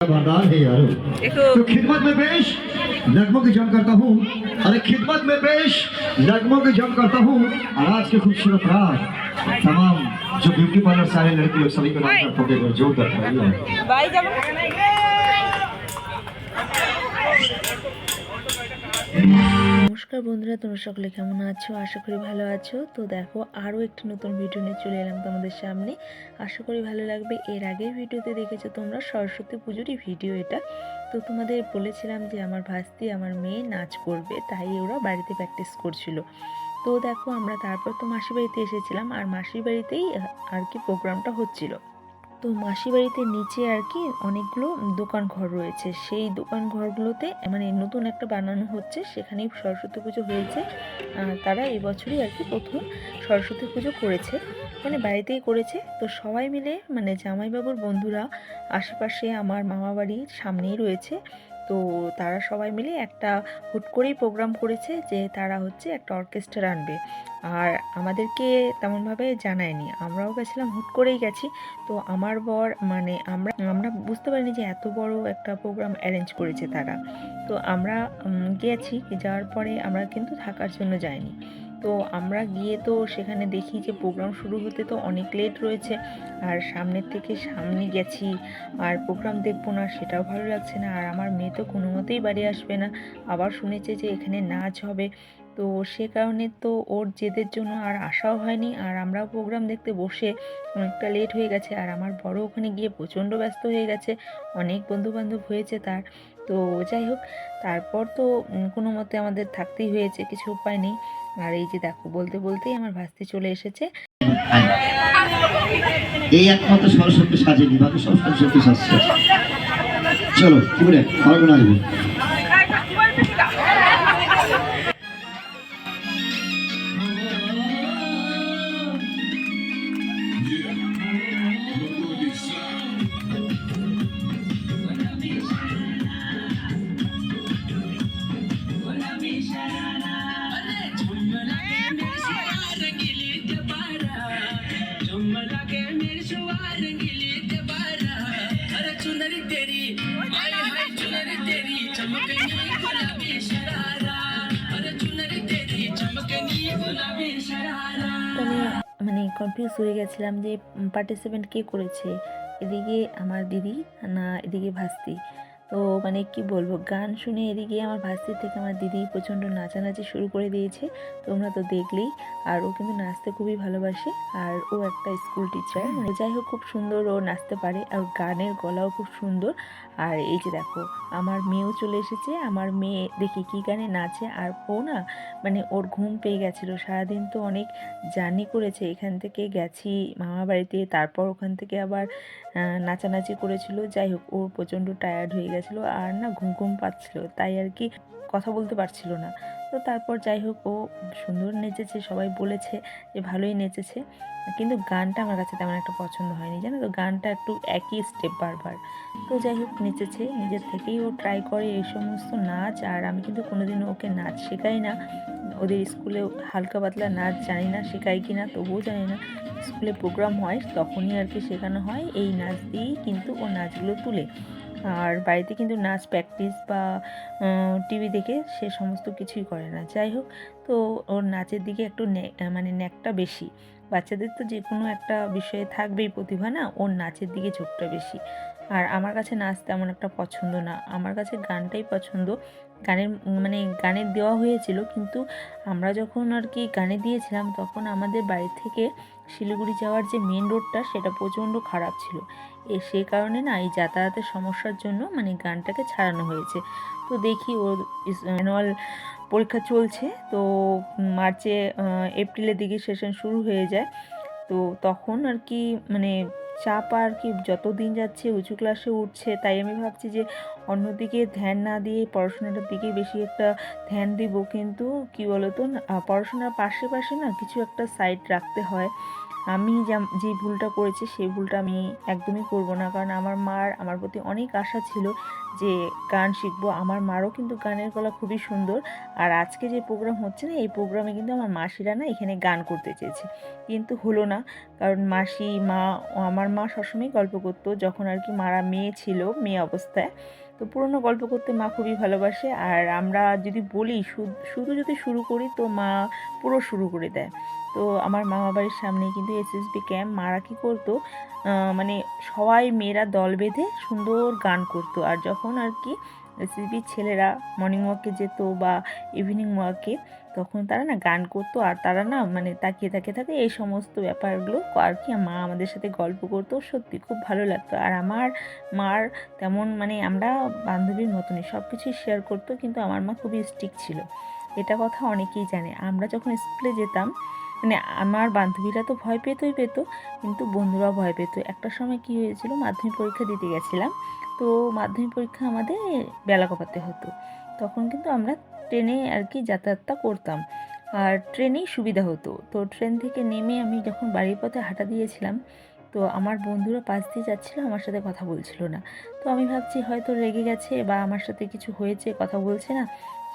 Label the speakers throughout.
Speaker 1: बारदान है यारो। तो खिदमत में पेश नगमों की जम करता हूँ। अरे खिदमत में पेश नगमों की जम करता हूँ। आज के खूबसूरत रात तमाम जो ब्यूटी पार्लर सारे लड़की लोग सभी को नाम जोड़ कर
Speaker 2: নমস্কার বন্ধুরা, তোমরা সকলে কেমন আছো? আশা করি ভালো আছো। তো দেখো, আরও একটি নতুন ভিডিও নিয়ে চলে এলাম তোমাদের সামনে। আশা করি ভালো লাগবে। এর আগের ভিডিওতে দেখেছ তোমরা সরস্বতী পুজোরই ভিডিও এটা। তো তোমাদের বলেছিলাম যে আমার ভাস্তি, আমার মেয়ে নাচ করবে, তাই ওরা বাড়িতে প্র্যাকটিস করছিল। তো দেখো, আমরা তারপর তো মাসির বাড়িতে এসেছিলাম, আর মাসির বাড়িতেই আর কি প্রোগ্রামটা হচ্ছিল। তো মাসি বাড়িতে নিচে আর কি অনেকগুলো দোকান ঘর রয়েছে। সেই দোকান ঘরগুলোতে মানে নতুন একটা বানানো হচ্ছে, সেখানেই সরস্বতী পুজো হয়েছে। তারা এবছরই আর কি প্রথম সরস্বতী পুজো করেছে। মানে বাড়িতেই করেছে। তো সবাই মিলে মানে জামাইবাবুর বন্ধুরা, আশেপাশে আমার মামা বাড়ির সামনেই রয়েছে। তো তারা সবাই মিলে একটা হুট করেই প্রোগ্রাম করেছে যে তারা হচ্ছে একটা অর্কেস্ট্রা আনবে। আর আমাদেরকে তেমনভাবে জানায়নি। আমরাও গেছিলাম, হুট করেই গেছি। তো আমার বর মানে আমরা আমরা বুঝতে পারিনি যে এত বড় একটা প্রোগ্রাম অ্যারেঞ্জ করেছে তারা। তো আমরা গেছি, যাওয়ার পরে আমরা কিন্তু থাকার জন্য যাইনি। তো আমরা গিয়ে তো সেখানে দেখি যে প্রোগ্রাম শুরু হতে তো অনেক লেট রয়েছে, আর সামনের থেকে সামনে গেছি, আর প্রোগ্রাম দেখব না, সেটাও ভালো লাগছে না, আর আমার মেয়ে তো কোনো মতেই বাড়ি আসবে না, আবার শুনেছে যে এখানে নাচ হবে, তো সে কারণে তো ওর জেদের জন্য আর আসাও হয়নি, আর আমরাও প্রোগ্রাম দেখতে বসে অনেকটা লেট হয়ে গেছে, আর আমার বড় ওখানে গিয়ে প্রচণ্ড ব্যস্ত হয়ে গেছে, অনেক বন্ধু বান্ধব হয়েছে তার তো যাই হোক, তারপর তো কোনো মতে আমাদের থাকতেই হয়েছে, কিছু উপায় নেই। আর এই যে দেখো, বলতে বলতেই আমার ভাস্তি চলে এসেছে।
Speaker 1: এই একমাত্র সরস্বতী সাজেনি বাকি সব সরস্বতী সাজছে। চলো, কি বলে?
Speaker 2: কনফিউজ হয়ে গেছিলাম যে পার্টিসিপেন্ট কে করেছে? এদিকে আমার দিদি না এদিকে ভাস্তি। তো মানে কি বলব, গান শুনে এদিকে আমার ভাস্তির থেকে আমার দিদি প্রচণ্ড নাচানাচি শুরু করে দিয়েছে। তোমরা তো দেখলেই। আর ও কিন্তু নাচতে খুবই ভালোবাসে। আর ও একটা স্কুল টিচার মানে যাই হোক, খুব সুন্দর ও নাচতে পারে। আর গানের গলাও খুব সুন্দর। আর এই যে দেখো, আমার মেয়েও চলে এসেছে। আমার মেয়ে দেখি কি গানে নাচে। আর ও না মানে ওর ঘুম পেয়ে গেছিল। সারাদিন তো অনেক জার্নি করেছে। এখান থেকে গেছি মামা বাড়িতে। তারপর ওখান থেকে আবার নাচানাচি করেছিল। যাই হোক, ও প্রচণ্ড টায়ার্ড হয়ে গেছিল আর না ঘুম ঘুম পাচ্ছিল, তাই আর কি কথা বলতে পারছিল না। তো তারপর যাই হোক, ও সুন্দর নেচেছে, সবাই বলেছে যে ভালোই নেচেছে, কিন্তু গানটা আমার কাছে তেমন একটা পছন্দ হয়নি, জানো তো? গানটা একটু একই স্টেপ বারবার। তো যাই হোক, নেচেছে, নিজের থেকেই ও ট্রাই করে এই সমস্ত নাচ, আর আমি কিন্তু কোনোদিনও ওকে নাচ শেখাই না। ওদের স্কুলে হালকা পাতলা নাচ জানি না শেখাই কি না, তবুও জানি না। স্কুলে প্রোগ্রাম হয়, তখনই আর কি শেখানো হয় এই নাচ দিয়েই কিন্তু ও নাচগুলো তুলে। আর বাড়িতে কিন্তু নাচ প্র্যাকটিস বা টিভি দেখে সে সমস্ত কিছুই করে না। যাই হোক, তো ওর নাচের দিকে একটু মানে ন্যাকটা বেশি। বাচ্চাদের তো যে কোনো একটা বিষয়ে থাকবেই প্রতিভা না, ওর নাচের দিকে ঝোঁকটা বেশি। আর আমার কাছে নাচ তেমন একটা পছন্দ না। আমার কাছে গানটাই পছন্দ। গানের মানে গানের দেওয়া হয়েছিল, কিন্তু আমরা যখন আর কি গানে দিয়েছিলাম, তখন আমাদের বাড়ি থেকে শিলিগুড়ি যাওয়ার যে মেন রোডটা সেটা প্রচণ্ড খারাপ ছিল। এ সে কারণে না এই যাতায়াতের সমস্যার জন্য মানে গানটাকে ছাড়ানো হয়েছে। তো দেখি ওর অ্যানুয়াল পরীক্ষা চলছে, তো মার্চে এপ্রিলের দিকে সেশন শুরু হয়ে যায়। তো তখন আর কি মানে চাপ আর কি যত দিন যাচ্ছে উঁচু ক্লাসে উঠছে, তাই আমি ভাবছি যে অন্যদিকে ধ্যান না দিয়ে পড়াশোনাটার দিকে বেশি একটা ধ্যান দিব। কিন্তু কি বলতো পড়াশোনার পাশে পাশে না কিছু একটা সাইড রাখতে হয়। আমি যে ভুলটা করেছি সেই ভুলটা আমি একদমই করব না। কারণ আমার মার আমার প্রতি অনেক আশা ছিল যে গান শিখব। আমার মারও কিন্তু গানের গলা খুবই সুন্দর। আর আজকে যে প্রোগ্রাম হচ্ছে না, এই প্রোগ্রামে কিন্তু আমার মাসিরা না এখানে গান করতে চেয়েছে। কিন্তু হলো না। কারণ মাসি, মা আমার মা সবসময় গল্প করতো। যখন আর কি মারা মেয়ে ছিল, মেয়ে অবস্থায়। তো পুরনো গল্প করতে মা খুবই ভালোবাসে। আর আমরা যদি বলি শুধু যদি শুরু করি, তো মা পুরো শুরু করে দেয়। তো আমার মামা বাড়ির সামনে কিন্তু এসএসবি ক্যাম্প মারা কী করতো? মানে সবাই মেয়েরা দল বেঁধে সুন্দর গান করতো। আর যখন আর কি এসএসবির ছেলেরা মর্নিং ওয়াকে যেত বা ইভিনিং ওয়াকে তখন তারা না গান করতো। আর তারা না মানে তাকিয়ে তাকিয়ে থাকে এই সমস্ত ব্যাপারগুলো আর কি মা আমাদের সাথে গল্প করতো। সত্যি খুব ভালো লাগতো। আর আমার মার তেমন মানে আমরা বান্ধবীর মতনই সব কিছুই শেয়ার করতো, কিন্তু আমার মা খুবই স্ট্রিক ছিল। এটা কথা অনেকেই জানে। আমরা যখন স্কুলে যেতাম মানে আমার বান্ধবীরা তো ভয় পেতই পেত, কিন্তু বন্ধুরাও ভয় পেত। একটা সময় কি হয়েছিল, মাধ্যমিক পরীক্ষা দিতে গেছিলাম, তো মাধ্যমিক পরীক্ষা আমাদের বেলা কপাতে হতো। তখন কিন্তু আমরা ট্রেনে আর কি যাতায়াতটা করতাম। আর ট্রেনেই সুবিধা হতো। তো ট্রেন থেকে নেমে আমি যখন বাড়ির পথে হাঁটা দিয়েছিলাম, তো আমার বন্ধুরা পাশ দিয়ে যাচ্ছিল, আমার সাথে কথা বলছিল না। তো আমি ভাবছি হয়তো রেগে গেছে বা আমার সাথে কিছু হয়েছে, কথা বলছে না।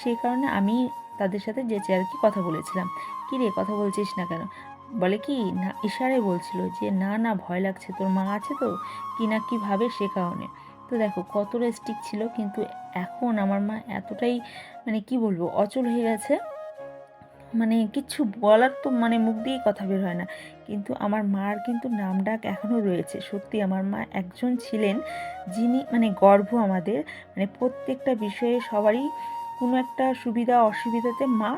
Speaker 2: সেই কারণে আমি তাদের সাথে যেচে আর কি কথা বলেছিলাম। কী রে, কথা বলছিস না কেন? বলে কি, না ইশারে বলছিল যে, না না, ভয় লাগছে, তোর মা আছে তো? কি না, কি ভাবে সে কারণে? তো দেখো কতটা স্টিক ছিল, কিন্তু এখন আমার মা এতটাই মানে কি বলব, অচল হয়ে গেছে। মানে কিচ্ছু বলার তো মানে মুখ দিয়েই কথা বের হয় না। কিন্তু আমার মার কিন্তু নাম ডাক এখনও রয়েছে। সত্যি, আমার মা একজন ছিলেন যিনি মানে গর্ব আমাদের মানে প্রত্যেকটা বিষয়ে সবারই কোনো একটা সুবিধা অসুবিধাতে মা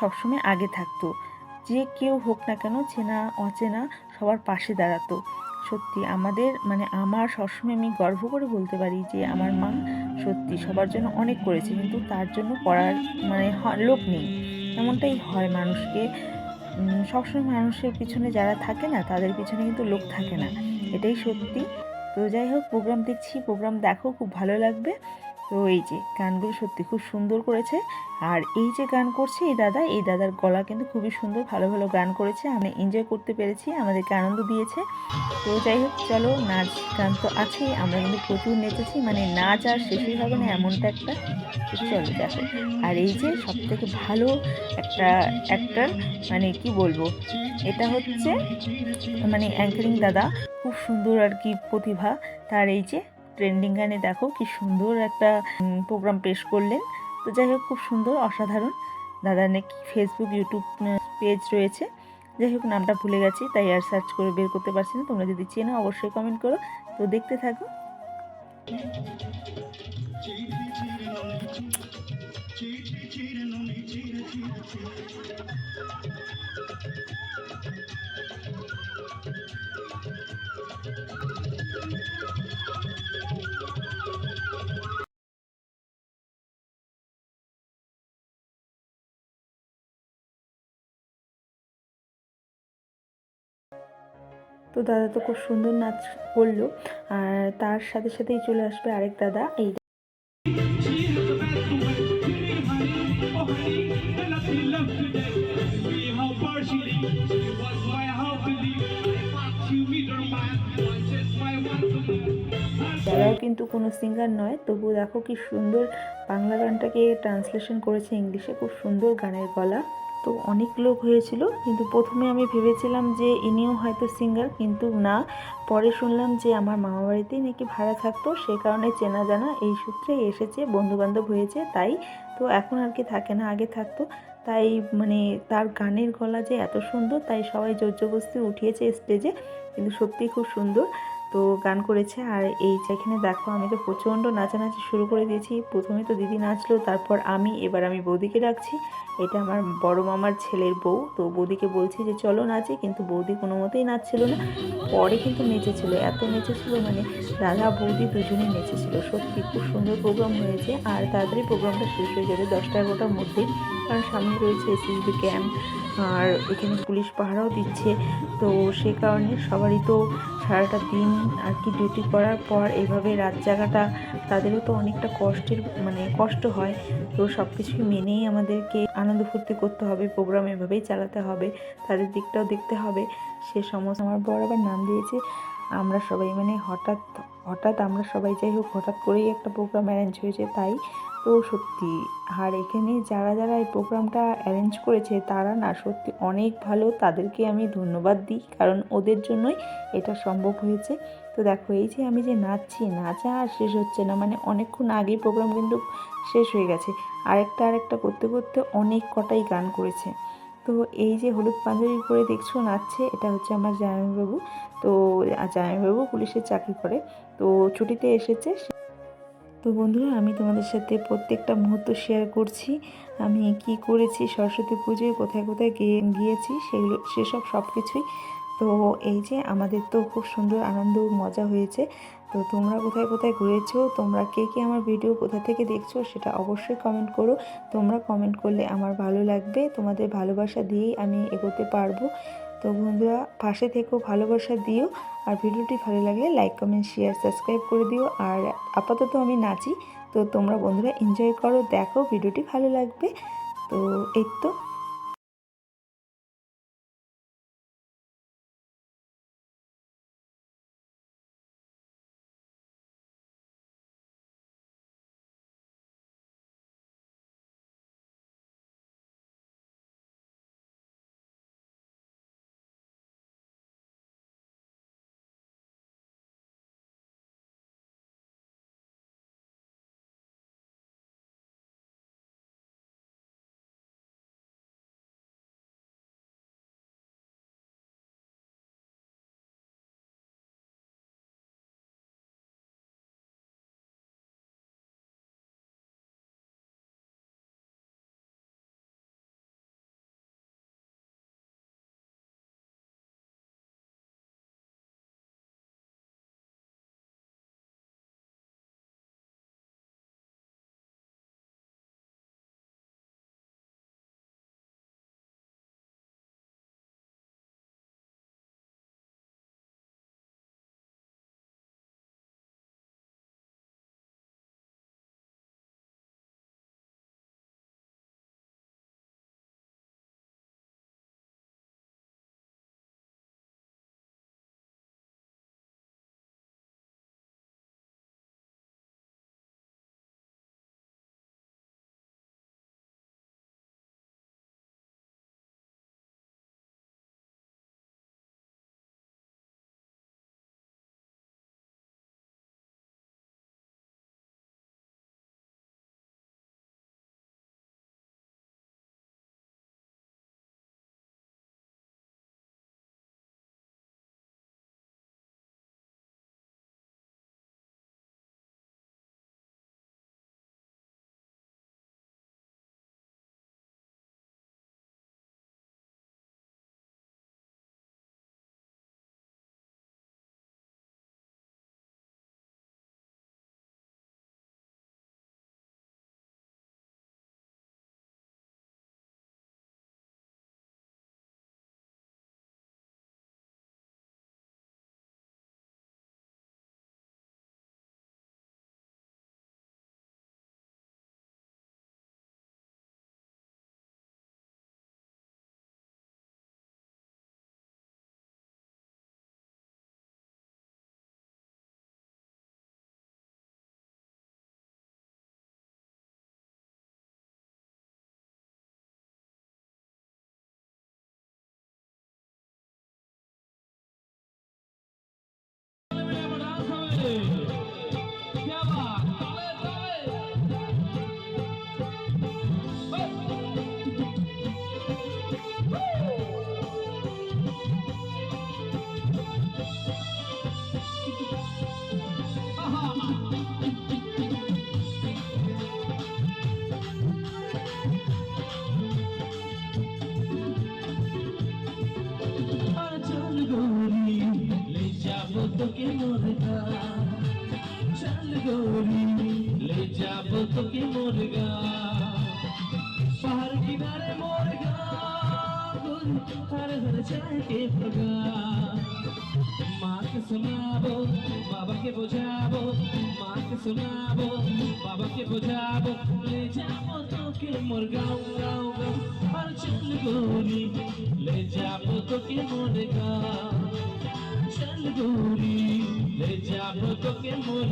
Speaker 2: সবসময় আগে থাকতো। যে কেউ হোক না কেন চেনা, অচেনা সবার পাশে দাঁড়াতো। সত্যি আমাদের মানে আমার সবসময় আমি গর্ব করে বলতে পারি যে আমার মা সত্যি সবার জন্য অনেক করেছে, কিন্তু তার জন্য করার মানে লোক নেই। এমনটাই হয় মানুষকে। সবসময় মানুষের পিছনে যারা থাকে না, তাদের পিছনে কিন্তু লোক থাকে না। এটাই সত্যি। তো যাই হোক প্রোগ্রাম দেখছি প্রোগ্রাম দেখো, খুব ভালো লাগবে। তো এই যে গানগুলো সত্যি খুব সুন্দর করেছে। আর এই যে গান করছে এই দাদা, এই দাদার গলা কিন্তু খুবই সুন্দর, ভালো ভালো গান করেছে। আমরা এনজয় করতে পেরেছি, আমাদেরকে আনন্দ দিয়েছে। তো যাই হোক, চলো নাচ গান তো আছেই, আমরা কিন্তু প্রচুর নেচেছি মানে নাচ আর শেষই হবে না এমনটা একটা। চলো দেখো। আর এই যে সব থেকে ভালো একটা অ্যাক্টার মানে কি বলব, এটা হচ্ছে মানে অ্যাঙ্কারিং দাদা। খুব সুন্দর আর কি প্রতিভা। তার এই যে ট্রেন্ডিং গানে দেখো কি সুন্দর একটা প্রোগ্রাম পেশ করলেন। তো যাই হোক, খুব সুন্দর, অসাধারণ। দাদার নাকি ফেসবুক ইউটিউব পেজ রয়েছে। যাই হোক, নামটা ভুলে গেছি, তাই আর সার্চ করে বের করতে পারছি না। তোমরা যদি চেনো, অবশ্যই কমেন্ট করো। তো দেখতে থাকো। তো দাদা তো খুব সুন্দর নাচ করল। আর তার সাথে সাথেই চলে আসবে আরেক দাদা, এই দাদাও কিন্তু কোনো সিঙ্গার নয় তবু দেখো কি সুন্দর বাংলা গানটাকে ট্রান্সলেশন করেছে ইংলিশে, খুব সুন্দর গানের গলা। তো অনেক লোক হয়েছিল, কিন্তু প্রথমে আমি ভেবেছিলাম যে ইনিও হয়তো সিঙ্গার, কিন্তু না। পরে শুনলাম যে আমার মামা বাড়িতেই নাকি ভাড়া থাকতো, সে কারণে চেনা জানা এই সূত্রে এসেছে, বন্ধুবান্ধব হয়েছে, তাই। তো এখন আর কি থাকে না, আগে থাকতো। তাই মানে তার গানের গলা যে এত সুন্দর, তাই সবাই জোরজবস্তি উঠিয়েছে স্টেজে, কিন্তু সত্যিই খুব সুন্দর। তো গান করেছে আর এই যেখানে দেখো আমি তো প্রচণ্ড নাচানাচি শুরু করে দিয়েছি। প্রথমে তো দিদি নাচলো, তারপর আমি, এবার আমি বৌদিকে ডাকছি। এটা আমার বড় মামার ছেলের বউ, তো বৌদিকে বলছি যে চলো নাচি, কিন্তু বৌদি কোনো মতেই নাচছিল না। পরে কিন্তু নেচেছিল, এত নেচেছিল মানে দাদা, বৌদি দুজনেই নেচেছিল। সত্যি খুব সুন্দর প্রোগ্রাম হয়েছে আর তাড়াতাড়ি প্রোগ্রামটা শেষ হয়ে যাবে দশটা এগারোটার মধ্যে কারণ সামনে রয়েছে এসএসবি ক্যাম্প আর এখানে পুলিশ পাহারাও দিচ্ছে। তো সে কারণে সবারই তো সারাটা দিন আর কি ডিউটি করার পর এইভাবে রাত জাগাটা, তাদেরও তো অনেকটা কষ্টের মানে কষ্ট হয়। তো সব কিছুই মেনেই আমাদেরকে আনন্দ ফুর্তি করতে হবে প্রোগ্রাম এভাবেই চালাতে হবে, তাদের দিকটাও দেখতে হবে। সে সমস্ত আমার বড় আবার নাম দিয়েছে, আমরা সবাই মানে হঠাৎ হঠাৎ আমরা সবাই যাই হোক, হঠাৎ করেই একটা প্রোগ্রাম অ্যারেঞ্জ হয়েছে, তাই তো সত্যি। আর এখানে যারা যারা এই প্রোগ্রামটা অ্যারেঞ্জ করেছে, তারা না সত্যি অনেক ভালো। তাদেরকে আমি ধন্যবাদ দিই, কারণ ওদের জন্যই এটা সম্ভব হয়েছে। তো দেখো, এই যে আমি যে নাচছি, নাচা আর শেষ হচ্ছে না মানে অনেকক্ষণ আগেই প্রোগ্রাম কিন্তু শেষ হয়ে গেছে। আরেকটা আরেকটা করতে করতে অনেক কটাই গান করেছে। তো এই যে হলুদ পাঞ্জাবি পরে দেখছ নাচছে, এটা হচ্ছে আমার জামাইবাবু। তো জামাইবাবু পুলিশের চাকরি করে। তো ছুটিতে এসেছে তো বন্ধুরা, আমি তোমাদের সাথে প্রত্যেকটা মুহূর্ত শেয়ার করছি। আমি কি করেছি, সরস্বতী পুজোয় কোথায় কোথায় গিয়ে, গিয়েছি, সেগুলো, সেসব সব কিছুই তো এই যে আমাদের তো খুব সুন্দর আনন্দ, মজা হয়েছে। তো তোমরা কোথায় কোথায় ঘুরেছো, তোমরা কে কে আমার ভিডিও কোথা থেকে দেখছ, সেটা অবশ্যই কমেন্ট করো। তোমরা কমেন্ট করলে আমার ভালো লাগবে। তোমাদের ভালোবাসা দিয়েই আমি এগোতে পারব। তো বন্ধুরা, পাশে থেকেও ভালোবাসা দিও। আর ভিডিওটি ভালো লাগলে লাইক কমেন্ট শেয়ার সাবস্ক্রাইব করে দিও। আর আপাতত আমি নাচি, তো তোমরা বন্ধুরা এনজয় করো, দেখো, ভিডিওটি ভালো লাগবে। তো এই তো।
Speaker 3: তোকে মোর গা। চল গৌরী, লে যাব তোকে মোর গা। পাহাড় কিনারে মোর গা। গৌরী হর হর চায় কে ভগা। মাকে শোনাবো, বাবাকে বোঝাবো, মাকে শোনাবো, বাবাকে বোঝাবো, লে যাব তোকে মোর গাও গাও গাও আর চল গৌরী, লে যাব তোকে মোর গা। गोरी ले जाबो तो के मोर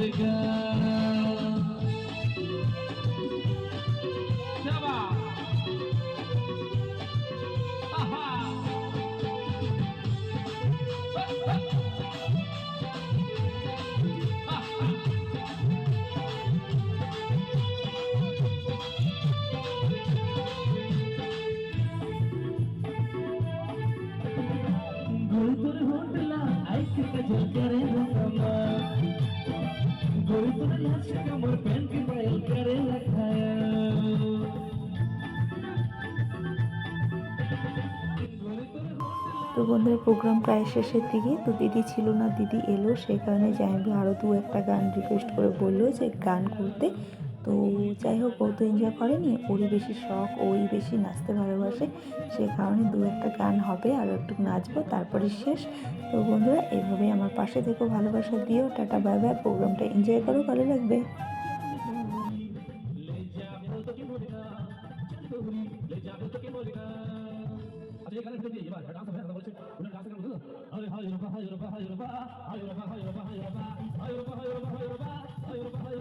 Speaker 2: তো বন্ধুরা প্রোগ্রাম প্রায় শেষের দিকে। তো দিদি ছিল না, দিদি এলো, সেই কারণে জাইবি আরও দু একটা গান রিকোয়েস্ট করে বলল যে গান করতে। তো যাই হোক, ও তো এনজয় করেনি। ওরই বেশি শখ, ওই বেশি নাচতে ভালোবাসে। সে কারণে দু একটা গান হবে আর একটু নাচবো, তারপরে শেষ। তো বন্ধুরা এইভাবে আমার পাশে থেকেও ভালোবাসা দিও, টাটা, বাই বাই, প্রোগ্রামটা এনজয় করো, ভালো লাগবে।
Speaker 3: Ayurba, ayurba, ayurba, ayurba, ayurba, ayurba, ayurba, ayurba. hayroba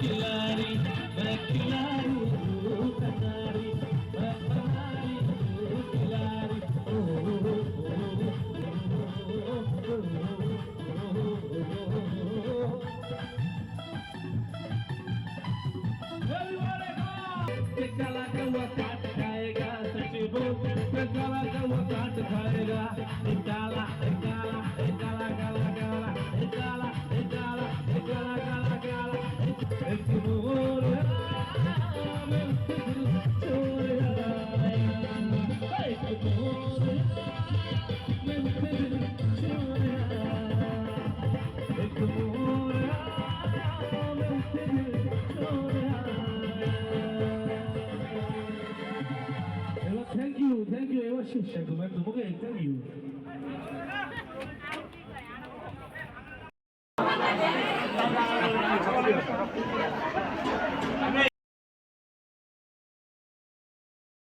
Speaker 3: Kilari Kilari